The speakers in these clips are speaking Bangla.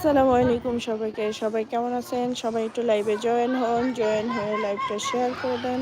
আসসালামু আলাইকুম সবাইকে। সবাই কেমন আছেন? সবাই একটু লাইভে জয়েন হন জয়েন হয়ে লাইভটা শেয়ার করে দেন।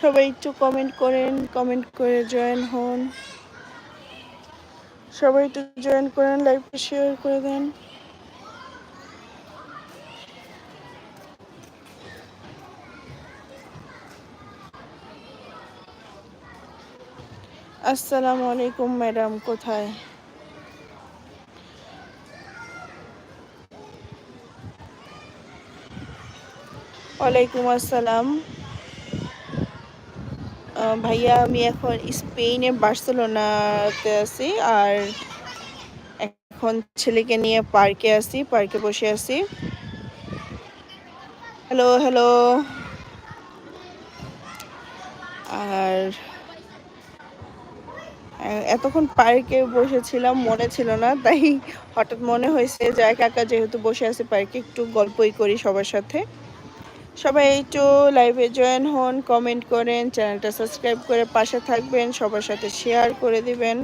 সবাই একটু কমেন্ট করেন কমেন্ট করে জয়েন হন। সবাই একটু জয়েন করেন লাইভটা শেয়ার করে দেন। আসসালামু আলাইকুম ম্যাডাম, কোথায়? ওয়ালাইকুম আসসালাম। ভাইয়া, আমি এখন স্পেনে বার্সেলোনাতে আছি আর এখন ছেলেকে নিয়ে পার্কে আছি, পার্কে বসে আছি। হ্যালো হ্যালো আর এতক্ষণ পার্কে বসেছিলাম, মনে ছিল না, তাই হঠাৎ মনে হয়েছে যে একা একা যেহেতু বসে আছি পার্কে, একটু গল্পই করি সবার সাথে। সবাই একটু লাইভে জয়েন হন কমেন্ট করেন চ্যানেলটা সাবস্ক্রাইব করে পাশে থাকবেন, সবার সাথে শেয়ার করে দিবেন।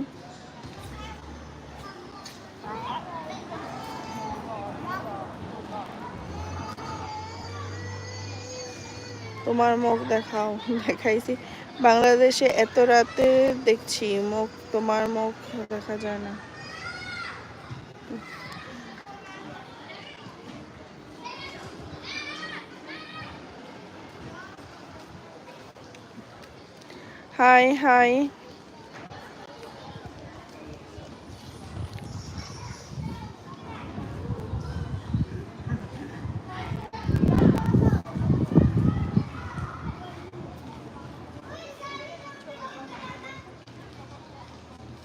তোমার মুখ দেখাও, দেখাইছি। বাংলাদেশে এত রাতে দেখছি, মুখ তোমার মুখ দেখা যায় না। হাই হাই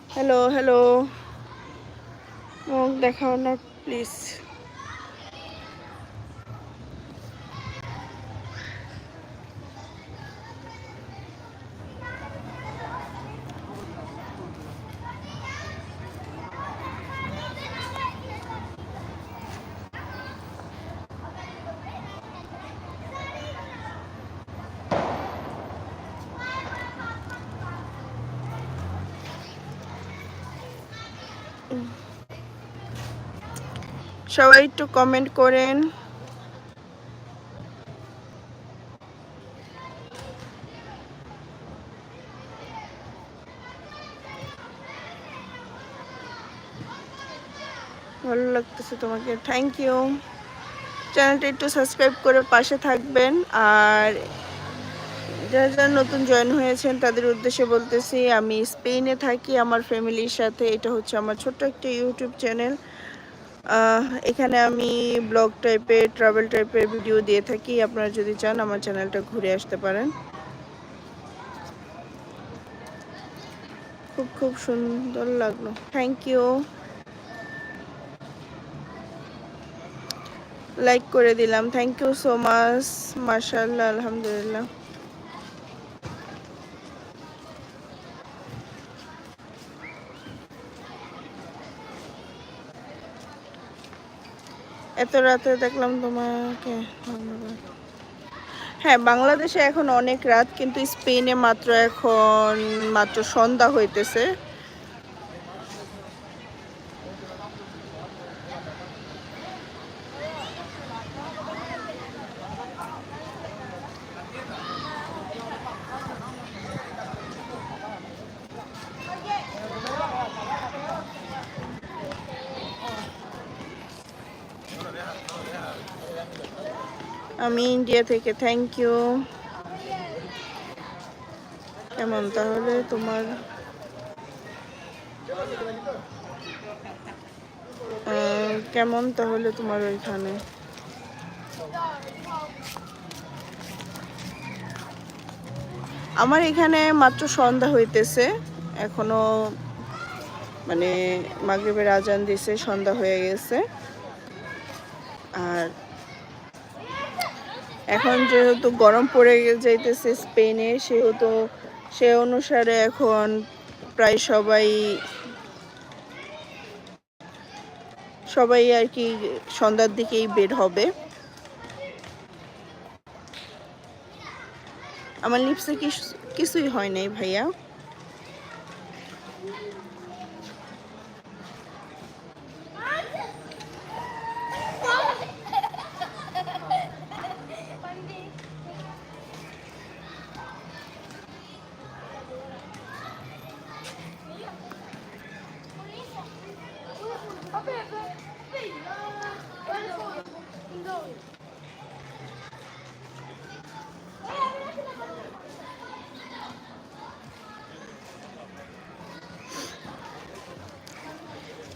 হ্যালো হ্যালো মুখ দেখাও না প্লিজ সবাই একটু কমেন্ট করেন। ভালো লাগতেছে তোমাকে। থ্যাংক ইউ চ্যানেলটা একটু সাবস্ক্রাইব করে পাশে থাকবেন। আর যারা যারা নতুন জয়েন হয়েছেন, তাদের উদ্দেশ্যে বলতেছি, আমি স্পেনে থাকি আমার ফ্যামিলির সাথে। এটা হচ্ছে আমার ছোট্ট একটা ইউটিউব চ্যানেল এখানে আমি ব্লগ টাইপের ট্রাভেল টাইপের ভিডিও দিয়ে থাকি। আপনারা যদি চান, আমার চ্যানেলটা ঘুরে আসতে পারেন। খুব খুব সুন্দর লাগল। থ্যাংক ইউ লাইক করে দিলাম। থ্যাংক ইউ সো মাচ মার্শাল্লাহ আলহামদুলিল্লাহ। এত রাতে দেখলাম তোমাকে। হ্যাঁ বাংলাদেশে এখন অনেক রাত, কিন্তু স্পেনে মাত্র এখন, মাত্র সন্ধ্যা হইতেছে আমি ইন্ডিয়া থেকে থ্যাংক ইউ কেমন তাহলে তোমার? কেমন তাহলে তোমার ওইখানে? আমার এখানে মাত্র সন্ধ্যা হইতেছে, এখনও মানে মাগরিবের আজান দিছে, সন্ধ্যা হয়ে গেছে। আর এখন যেহেতু গরম পড়ে যাইতেছে স্পেনে, সেহেতু সে অনুসারে এখন প্রায় সবাই সবাই আর কি সন্ধ্যার দিকেই বের হবে। আমার লিপসে কিছুই হয় নাই ভাইয়া।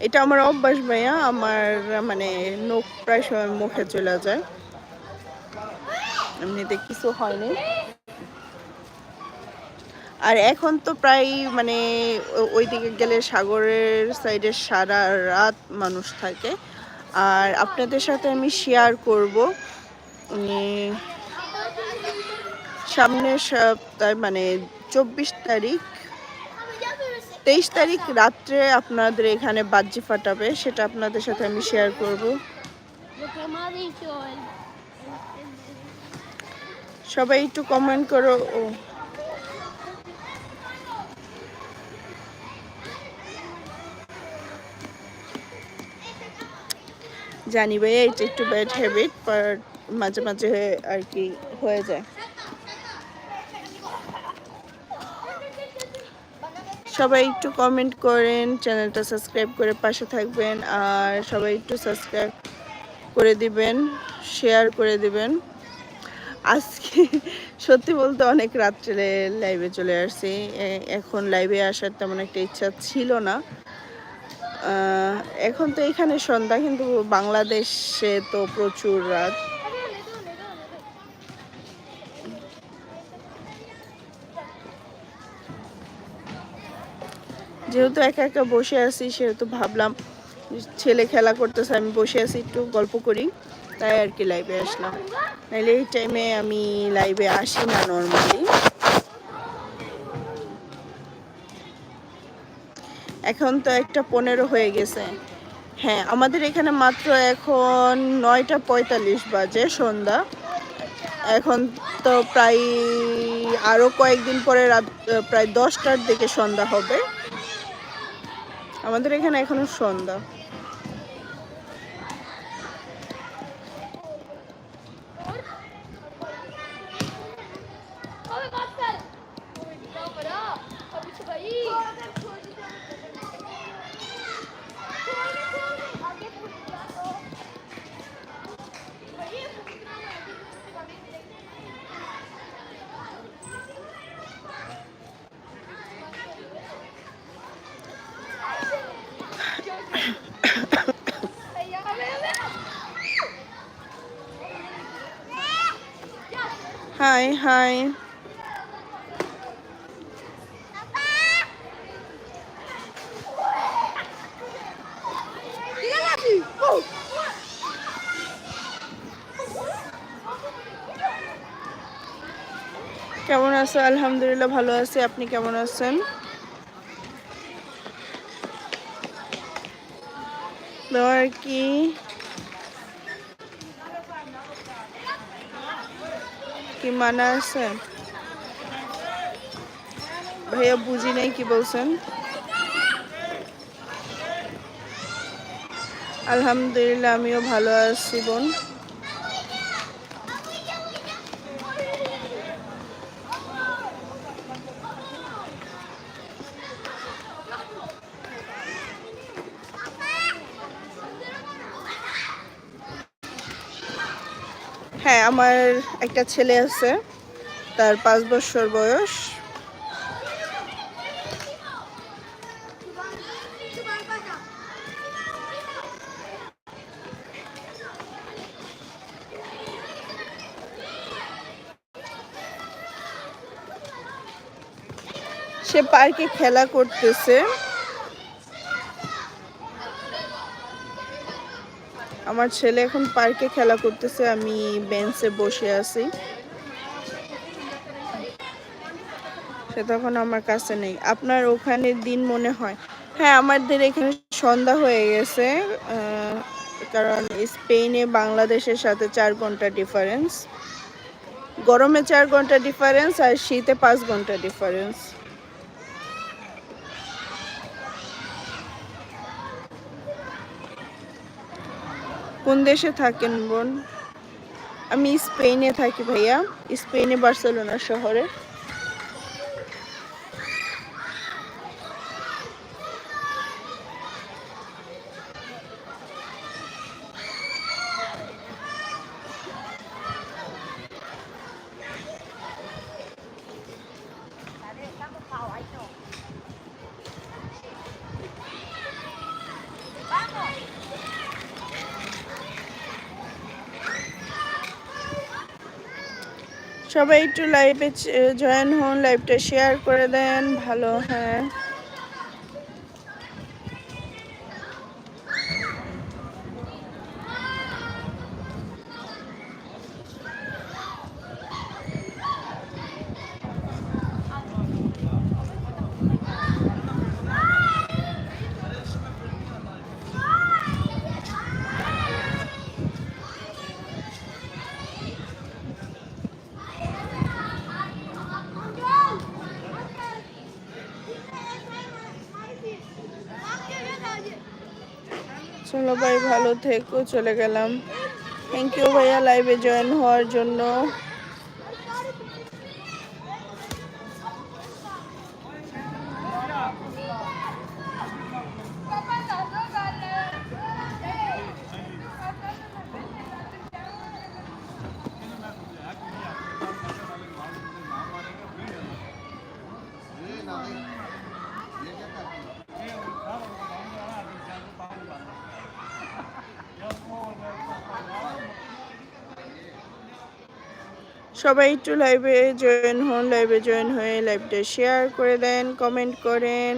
এটা আমার অভ্যাস ভাইয়া, আমার মানে নখ প্রায় সময় মুখে চলে যায়। এমনিতে কিছু হয়নি। আর এখন তো প্রায় মানে ওইদিকে গেলে সাগরের সাইডে সারা রাত মানুষ থাকে। আর আপনাদের সাথে আমি শেয়ার করব সামনের সপ্তাহে মানে চব্বিশ তারিখ তেইশ তারিখ রাত্রে আপনাদের এখানে বাজ্জি ফাটাবে, সেটা আপনাদের সাথে আমি শেয়ার করব। সবাই একটু কমেন্ট করো। ও। জানি ভাই এটা একটু ব্যাড হ্যাবিট বাট মাঝে মাঝে আর কি হয়ে যায়। সবাই একটু কমেন্ট করেন চ্যানেলটা সাবস্ক্রাইব করে পাশে থাকবেন, আর সবাই একটু সাবস্ক্রাইব করে দিবেন শেয়ার করে দিবেন। আজকে সত্যি বলতে অনেক রাত্রে লাইভে চলে আসছি। এখন লাইভে আসার তেমন একটা ইচ্ছা ছিল না। এখন তো এখানে সন্ধ্যা, কিন্তু বাংলাদেশে তো প্রচুর রাত। যেহেতু একা একা বসে আছি, সেহেতু ভাবলাম ছেলে খেলা করতেছে, আমি বসে আছি, একটু গল্প করি। তাই আর কি লাইভে আসলাম। নাহলে এই টাইমে আমি লাইভে আসি না নর্মালি এখন তো একটা পনেরো হয়ে গেছে। হ্যাঁ আমাদের এখানে মাত্র এখন নয়টা পঁয়তাল্লিশ বাজে সন্ধ্যা। এখন তো প্রায় আরও কয়েকদিন পরে রাত, প্রায় দশটার দিকে সন্ধ্যা হবে। আমাদের এখানে এখনও সন্ধ্যা। হাই হাই কেমন আছো? আলহামদুলিল্লাহ ভালো আছি। আপনি কেমন আছেন? আর কি? কি মানা আছে? ভাইয়া বুঝি নাই কি বলছেন? আলহামদুলিল্লাহ আমিও ভালো আছি বোন হ্যাঁ আমার একটা ছেলে আছে তার পাঁচ বছর বয়স। সে পার্কে খেলা করতেছে। আমার ছেলে এখন পার্কে খেলা করতেছে, আমি বেঞ্চে বসে আছি। সে তখন আমার কাছে নেই। আপনার ওখানে দিন মনে হয়? হ্যাঁ আমাদের এখানে সন্ধ্যা হয়ে গেছে কারণ স্পেনে বাংলাদেশের সাথে চার ঘণ্টা ডিফারেন্স গরমে চার ঘণ্টা ডিফারেন্স আর শীতে পাঁচ ঘণ্টা ডিফারেন্স কোন দেশে থাকেন বোন? আমি স্পেনে থাকি ভাইয়া স্পেনে বার্সেলোনা শহরে। সবাই একটু লাইভে জয়েন হন লাইভটা শেয়ার করে দেন ভালো হ্যাঁ। চলো ভাই ভালো থেকো চলে গেলাম। থ্যাংক ইউ ভাইয়া লাইভে জয়েন হওয়ার জন্য। সবাই একটু লাইভে জয়েন হন লাইভে জয়েন হয়ে লাইভটা শেয়ার করে দেন কমেন্ট করেন।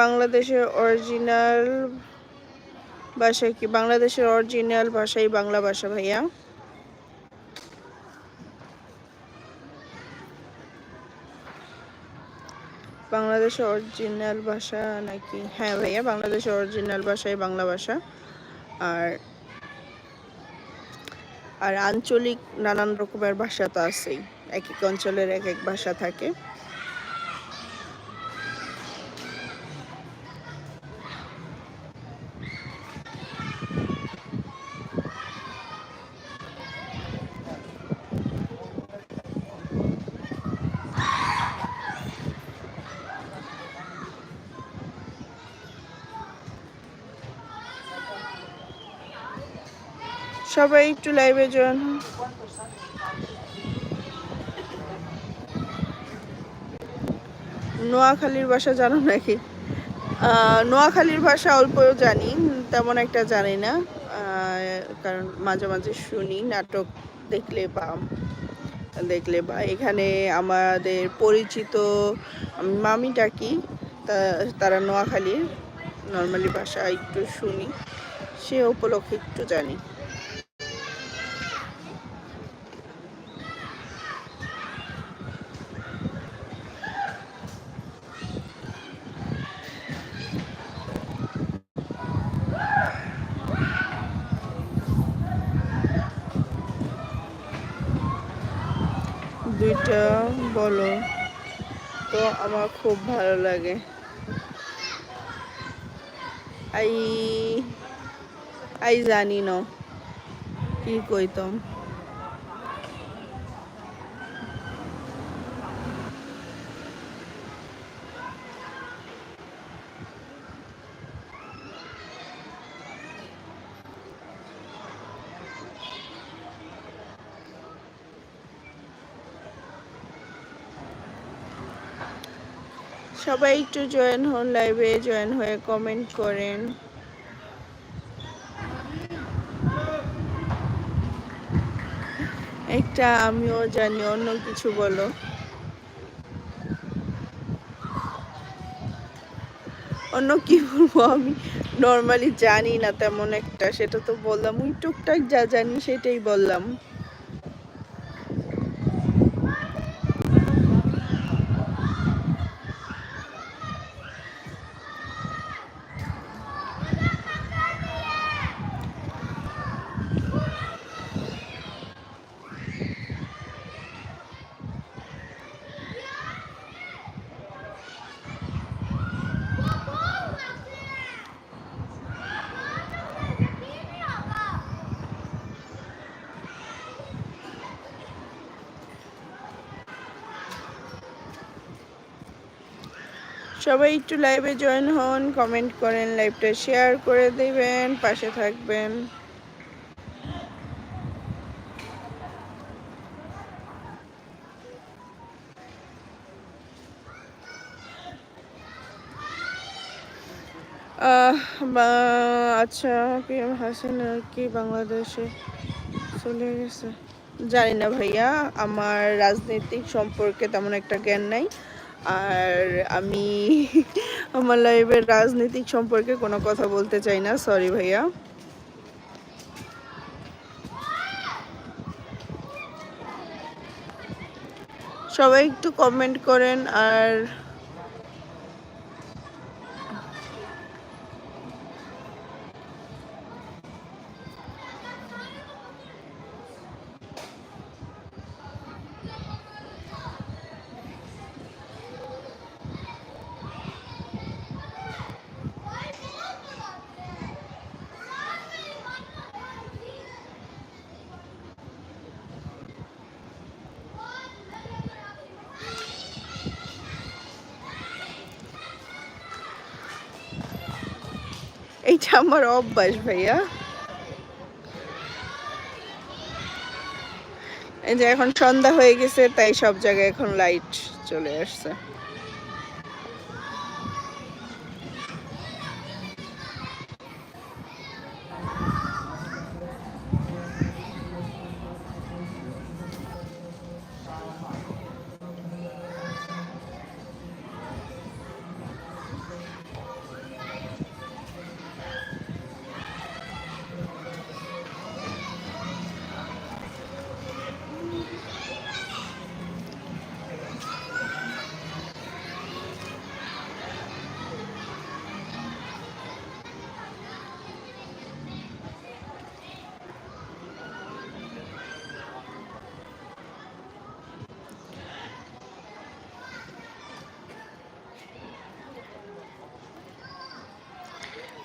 বাংলাদেশের অরিজিনাল ভাষা কি? বাংলাদেশের অরিজিনাল ভাষাই বাংলা ভাষা, ভাইয়া। বাংলাদেশের অরিজিনাল ভাষা নাকি? হ্যাঁ ভাইয়া বাংলাদেশের অরিজিনাল ভাষাই বাংলা ভাষা। আর আর আঞ্চলিক নানান রকমের ভাষা তো আছেই। এক এক অঞ্চলের এক এক ভাষা থাকে। সবাই একটু লাইভে জয়েন নোয়াখালীর ভাষা জানো নাকি? নোয়াখালীর ভাষা অল্প জানি, তেমন একটা জানি না। কারণ মাঝে মাঝে শুনি, নাটক দেখলে বা দেখলে বা। এখানে আমাদের পরিচিত মামি ডাকি তারা নোয়াখালীর, নর্মালি ভাষা একটু শুনি। সে উপলক্ষে একটু জানি। এটা বলো। তো আমার খুব ভালো লাগে। আই আই জানি না। কি কইতাম? সবাই একটু জয়েন হন লাইভে জয়েন হয়ে কমেন্ট করেন। একটা আমিও জানি, অন্য কিছু বলো। অন্য কি বলব, আমি নর্মালি জানি না তেমন একটা, সেটা তো বললাম। ওই টুকটাক যা জানি সেটাই বললাম। সবাই একটু লাইভে জয়েন হন কমেন্ট করেন লাইভটা শেয়ার করে দেবেন, পাশে থাকবেন। আচ্ছা পিএম হাসিনা কি বাংলাদেশে চলে গেছে? জানি না ভাইয়া, আমার রাজনৈতিক সম্পর্কে তেমন একটা জ্ঞান নাই। আর আমি আমার লাইফের রাজনৈতিক সম্পর্কে কোনো কথা বলতে চাই না সরি ভাইয়া। সবাই একটু কমেন্ট করেন আর এইটা আমার অভ্যাস, ভাইয়া। এই যে এখন সন্ধ্যা হয়ে গেছে, তাই সব জায়গায় এখন লাইট চলে আসছে।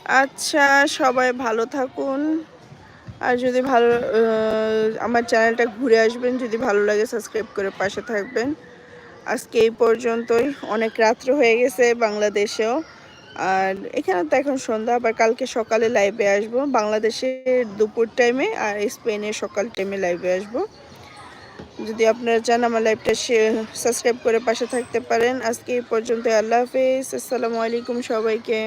আচ্ছা সবাই ভালো থাকুন। আর যদি ভালো আমার চ্যানেলটা ঘুরে আসবেন, যদি ভালো লাগে সাবস্ক্রাইব করে পাশে থাকবেন। আজকে এই পর্যন্তই। অনেক রাত্র হয়ে গেছে বাংলাদেশেও। আর এখানে তো এখন সন্ধ্যা, আবার কালকে সকালে লাইভে আসব। বাংলাদেশে দুপুর টাইমে আর স্পেনে সকাল টাইমে লাইভে আসব। যদি আপনারা চান আমার লাইভটা সাবস্ক্রাইব করে পাশে থাকতে পারেন। আজকে এই পর্যন্ত আল্লাহ হাফিজ। আসসালামু আলাইকুম সবাইকে।